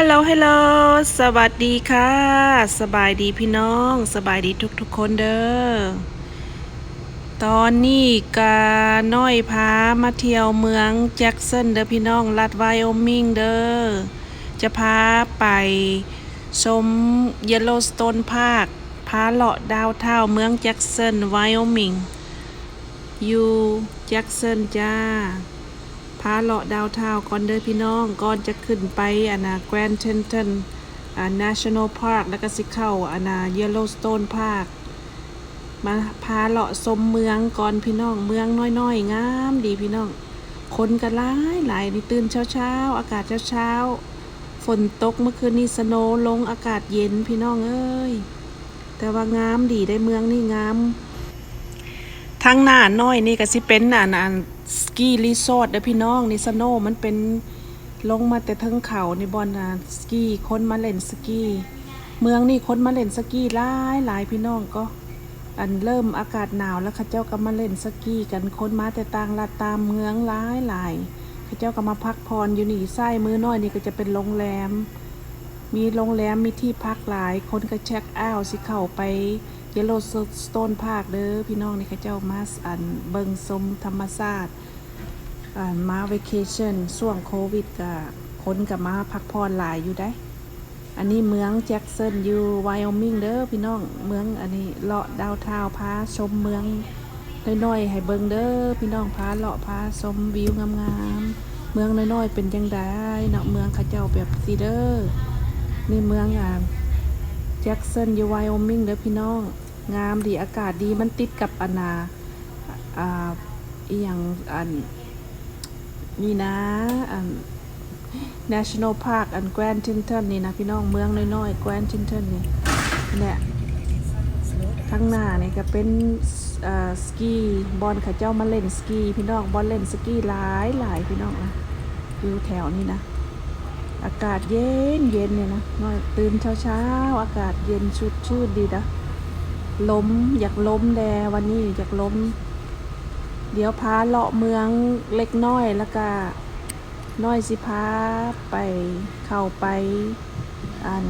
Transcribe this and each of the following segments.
ฮัลโหล ฮัลโหล สวัสดีค่ะ สบายดีพี่น้อง สบายดีทุกๆคนเด้อ ตอนนี้กาน้อยพามาเที่ยวเมืองแจ็กสันเด้อพี่น้อง รัฐไวโอมิงเด้อ จะพาไปชมเยลโลสโตนพาร์คพาเลาะดาวเท่าเมืองแจ็กสันไวโอมิง อยู่แจ็กสันจ้า พาเลาะดาวเทาวก่อนเด้อพี่น้อง ก่อนจะขึ้นไปอันนาแกรนด์เทนตันอ่า National Park แล้วก็สิเข้าอันนา Yellowstone Park มาพาเลาะชมเมืองก่อนพี่น้อง เมืองน้อยๆงามดีพี่น้อง คนกันหลายหลายนี่ตื่นเช้าๆ อากาศเช้าๆ ฝนตกเมื่อคืนนี้สโนลงอากาศเย็นพี่น้องเอ้ย แต่ว่างามดีได้เมืองนี่งามทั้งหน้าน้อยนี่ก็สิเป็นอันอัน สกีรีสอร์ทเด้อพี่น้องนี่สโนว์มันเป็นลงมาแต่เทิงเขาในบอลน่ะสกีคนมาเล่นสกี เมืองนี่คนมาเล่นสกีหลายหลายพี่น้องก็ อันเริ่มอากาศหนาวแล้วข้าเจ้าก็มาเล่นสกีกันคนมาแต่ต่างรัฐตามเมืองหลายหลายข้าเจ้าก็มาพักผ่อนอยู่นี่ไส้มือน้อยนี่ก็จะเป็นโรงแรม มีโรงแรมมีที่พักหลาย คนก็เช็คเอาท์สิเข้าไป เยลโลสโตนพาคเด้อพี่น้องนี่เขาเจ้ามาสอันเบิงสมธรรมชาสติอ่ามาเวเคชั่นช่วงโควิดก็คนก็มาพักผ่อนหลายอยู่ได้อันนี้เมืองแจ็กสันอยู่ไวโอมิงเด้อพี่น้องเมืองอันนี้เลาะดาวเทาวพาชมเมืองน้อยๆให้เบิงเด้อพี่น้องพาเลาะพาชมวิวงามๆเมืองน้อยๆเป็นจังไดเนาะเมืองเขาเจ้าแบบซีเด้อนี่เมืองอ่า แจ็กสันยูไวโอมิงเด้อพี่น้อง งามดีอากาศดีมันติดกับอนนาอ่าอีหยังอันนี่นะอัน National Park อันแกรนทินตันนี่นะพี่น้องเมืองน้อยๆแกรนทินตันนี่เนี่ยข้างหน้านี่ก็เป็นสกีบอลเขาเจ้ามาเล่นสกี พี่น้องบอลเล่นสกีหลายหลายพี่น้องนะอยู่แถวนี้นะ อากาศเย็นเย็นเนี่ยนะนอยตื่นเช้าเช้าอากาศเย็นชุดชื่นดีนะล้มอยากล้มแดวันนี้อยากล้ม เดี๋ยวพาเลาะเมืองเล็กน้อยแล้วก็น้อยสิพาไปเข้าไป อัน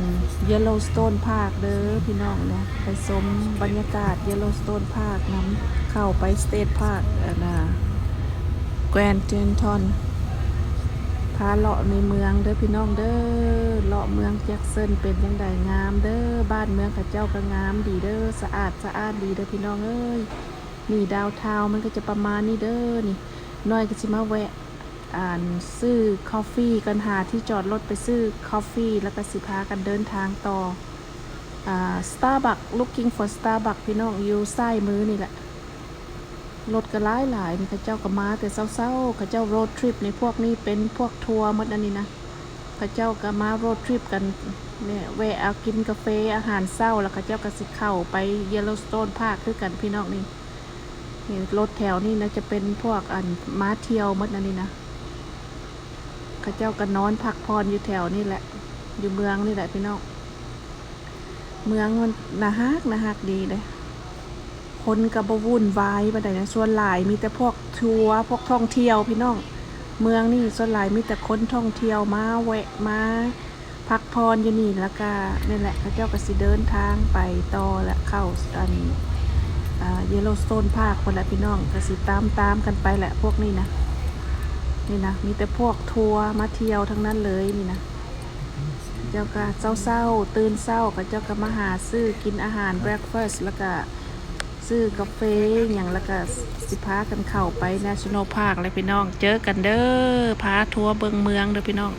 Yellowstone Park เด้อพี่น้องเนี่ยไปชมบรรยากาศ Yellowstone Park น้ำเข้าไป State Park อันน่ะ Grand Teton พาเลาะในเมืองเด้อพี่น้องเด้อเลาะเมืองแจ็คสันเป็นยังไงงามเด้อบ้านเมืองข้าเจ้าก็งามดีเด้อสะอาดสะอาดดีเด้อพี่น้องเอ้ยนี่ดาวเทาวมันก็จะประมาณนี้เด้อนี่น้อยก็สิมาแวะอ่านซื้อคอฟฟี่กันหาที่จอดรถไปซื้อคอฟฟี่แล้วก็สิพากันเดินทางต่ออ่า Starbucks looking for Starbucks พี่น้องอยู่ซ้มือนี่แหละ รถก็หลายหลายนี่เขาเจ้าก็มาแต่เศร้าๆเขาเจ้าโรดทริปในพวกนี้เป็นพวกทัวร์มดอันนี้นะเขาเจ้าก็มาโรดทริปกันเนี่ยแวะเอากินกาแฟอาหารเศร้าแล้วเขาเจ้าก็สิเข้าไปเยลโลสโตนพาคคือกันพี่น้องนี่นี่รถแถวนี่นะจะเป็นพวกอันม้าเที่ยวมดอันนี้นะเขาเจ้าก็นอนพักผ่อนอยู่แถวนี่แหละ อยู่เมืองนี่แหละพี่น้องเมืองมันนาฮักนาฮักดีเลย คนกับบวุ่นวายไปไหนนะส่วนหลายมีแต่พวกทัวร์พวกท่องเที่ยวพี่น้องเมืองนี่ส่วนหลายมีแต่คนท่องเที่ยวมาแวะมาพักพรอยู่นี่แล้วก็นี่แหละเขาเจ้าก็สิเดินทางไปต่อและเข้าอันเยลโลสโตนพาคคนละพี่น้องก็สิตามตามกันไปแหละพวกนี้นะนี่นะมีแต่พวกทัวร์มาเที่ยวทั้งนั้นเลยนี่นะเจ้าก็เศร้าๆตื่นเศร้าก็เจ้าก็มาหาซื้อกินอาหารเบรคเฟาสแล้วก็ ซื้อกาแฟอย่างแล้วก็สิพากันเข้าไป National Park เลยพี่น้อง เจอกันเด้อพาทัวร์เบิงเมืองเด้อพี่น้อง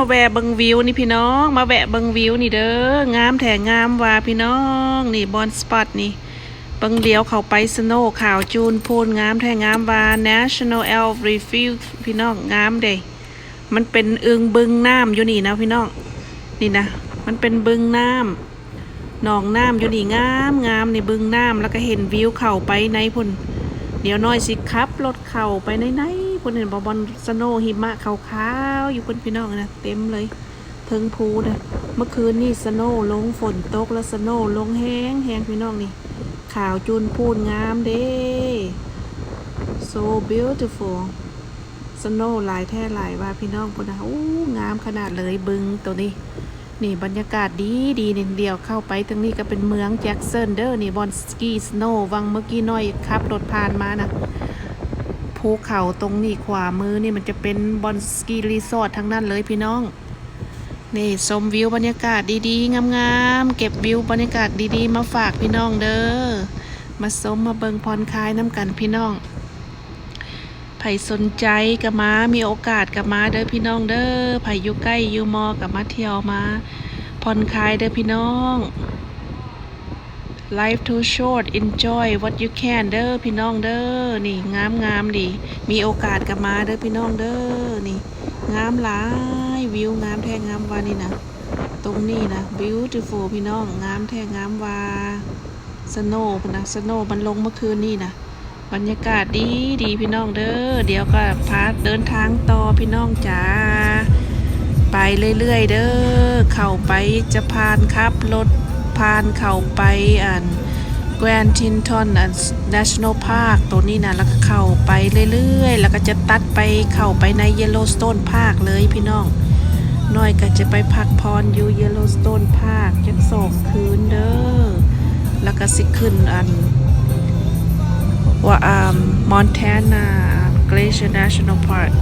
าแวะเบิงวิวนี่พี่น้อง มาแวะเบิงวิวนี่เด้องามแถงามว่าพี่น้อง นี่บอนสปอตนี่เบิงเลี้ยวเขาไปสโนว์ขาวจูนพูนงามแถงามว่า National Elf Refuge พี่น้องงามเด้มันเป็นอึงบึงน้ำอยู่นี่นะพี่น้องนี่นะ มันเป็นบึงน้ำหนองน้ำอยู่นี่งามงามนี่บึงน้ำแล้วก็เห็นวิวเข้าไปในพุ่นเดี๋ยวน้อยสิครับรถเข่าไปในใน ๆพุ่นเห็นบอบอลสโนว์หิมะขาวๆอยู่พุ่นพี่น้องนะเต็มเลยเทิงภูนะเมื่อคืนนี่สโนว์ลงฝนตกแล้วสโนว์ลงแห้งแห้งพี่น้องนี่ขาวจูนพูนงามเด้ so beautiful สโนว์ลายแท้ลายว่าพี่น้องพุ่นนะอู้งามขนาดเลยบึงตัวนี้ นี่บรรยากาศดีดีนึ่งเดียวเข้าไปตรงนี้ก็เป็นเมืองแจ็คสันเดอร์นี่บอนสกีสโนวังเมื่อกี้น้อยขับรถผ่านมานะ ภูเขาตรงนี้ขวามือนี่มันจะเป็นบอนสกีรีสอร์ททั้งนั้นเลยพี่น้อง นี่ชมวิวบรรยากาศดีๆ งามๆ เก็บวิวบรรยากาศดีๆ มาฝากพี่น้องเด้อ มาชมมาเบิงผ่อนคลายน้ำกันพี่น้องไผสนใจกับมา มีโอกาสกับมาเด้อพี่น้องเด้อไผอยู่ใกล้อยู่มอกับมาเที่ยวมาผ่อนคลายเด้อพี่น้อง Life too short enjoy what you can เด้อพี่น้องเด้อนี่งามงามดี มีโอกาสกับมาเด้อพี่น้องเด้อนี่งามหลายวิวงามแท้งามวานี่นะตรงนี้นะ beautiful พี่น้องงามแท้งามวาสโนว์นะสโนว์มันลงเมื่อคืนนี่นะบรรยากาศดีดีพี่น้องเด้อเดี๋ยวก็พาเดินทางต่อพี่น้องจ๋าไปเรื่อยๆเด้อเข้าไปจะผ่านครับรถ ผ่านเข้าไปอันแกรนทินทอนอัน National Park ตัวนี้นะแล้วก็เข้าไปเรื่อยๆ แล้วก็จะตัดไปเข้าไปใน Yellowstone Park เลยพี่น้องน้อยก็จะไปพักพรอยู่ Yellowstone Park จักสองคืนเด้อแล้วก็สิขึ้นอันว่าอ่ามอนแทนา Glacier National Park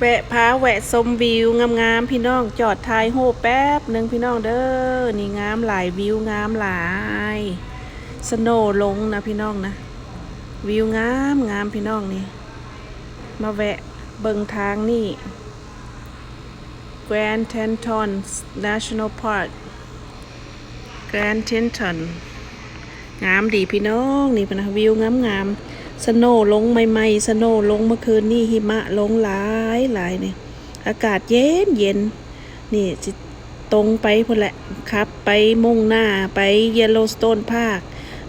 แวะพาแวะชมวิวงามๆพี่น้องจอดทายโฮแป๊บหนึ่งพี่น้องเด้อนี่งามหลายวิวงามหลายสโนว์ลงนะพี่น้องนะ วิวงามงามพี่น้องนี่ มาแวะเบิงทางนี่ Grand Teton National Park Grand Teton งามดีพี่น้องนี่เป็นะวิวงามงามสโนว์ลงใหม่ๆสโนว์ลงเมื่อคืนนี่หิมะลงหลาย หลายนี่อากาศเย็นเย็นนี่สิตรงไปพุ่นแหละครับ ไปมุ่งหน้าไป Yellowstone Park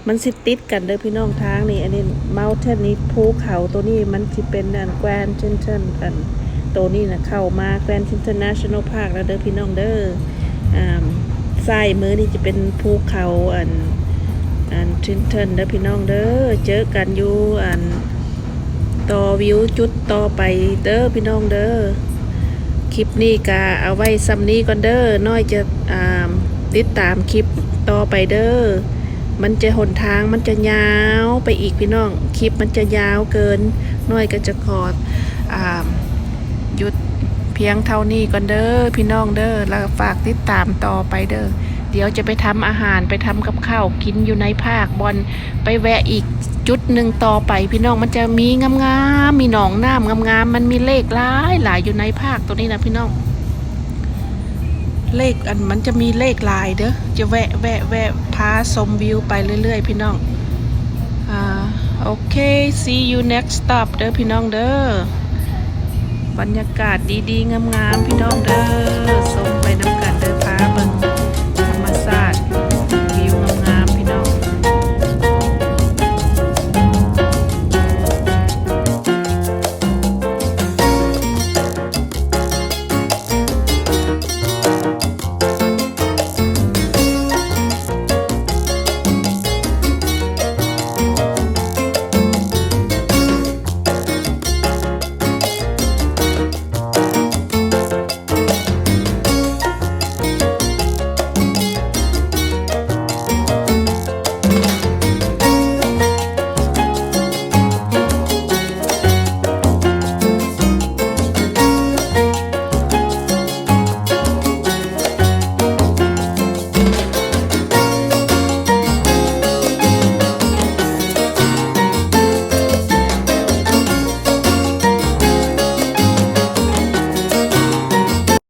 มันสิติดกันเด้อพี่น้องทางนี่ อันนี้ Mountain นี้ภูเขาตัวนี้มันสิเป็นอัน Grand Teton อันตัวนี้นะเข้ามา Grand Teton National Park แล้วเด้อพี่น้องเด้ออ่าซ้ายมือนี่จะเป็นภูเขาอันอันทินเทินเด้อพี่น้องเด้อเจอกันอยู่อัน ต่อวิวจุดต่อไปเด้อพี่น้องเด้อคลิปนี้กะเอาไว้ซ้ำนี้ก่อนเด้อน้อยจะอ่าติดตามคลิปต่อไปเด้อมันจะหนทางมันจะยาวไปอีกพี่น้อง คลิปมันจะยาวเกิน น้อยก็จะขออ่าหยุดเพียงเท่านี้ก่อนเด้อพี่น้องเด้อแล้วฝากติดตามต่อไปเด้อเดี๋ยวจะไปทำอาหารไปทำกับข้าวกินอยู่ในภาคบอลไปแวะอีก จุดหนึ่งต่อไปพี่น้องมันจะมีงามๆมีหนองน้ำงามๆมันมีเลขหลายหลายอยู่ในภาคตัวนี้นะพี่น้อง เลขอันมันจะมีเลขลายเด้อจะแวะแวะแวะพาชมวิวไปเรื่อยๆ พี่น้องอ่าโอเค see you next stop เด้อพี่น้องเด้อบรรยากาศดีๆงามๆพี่น้องเด้อชม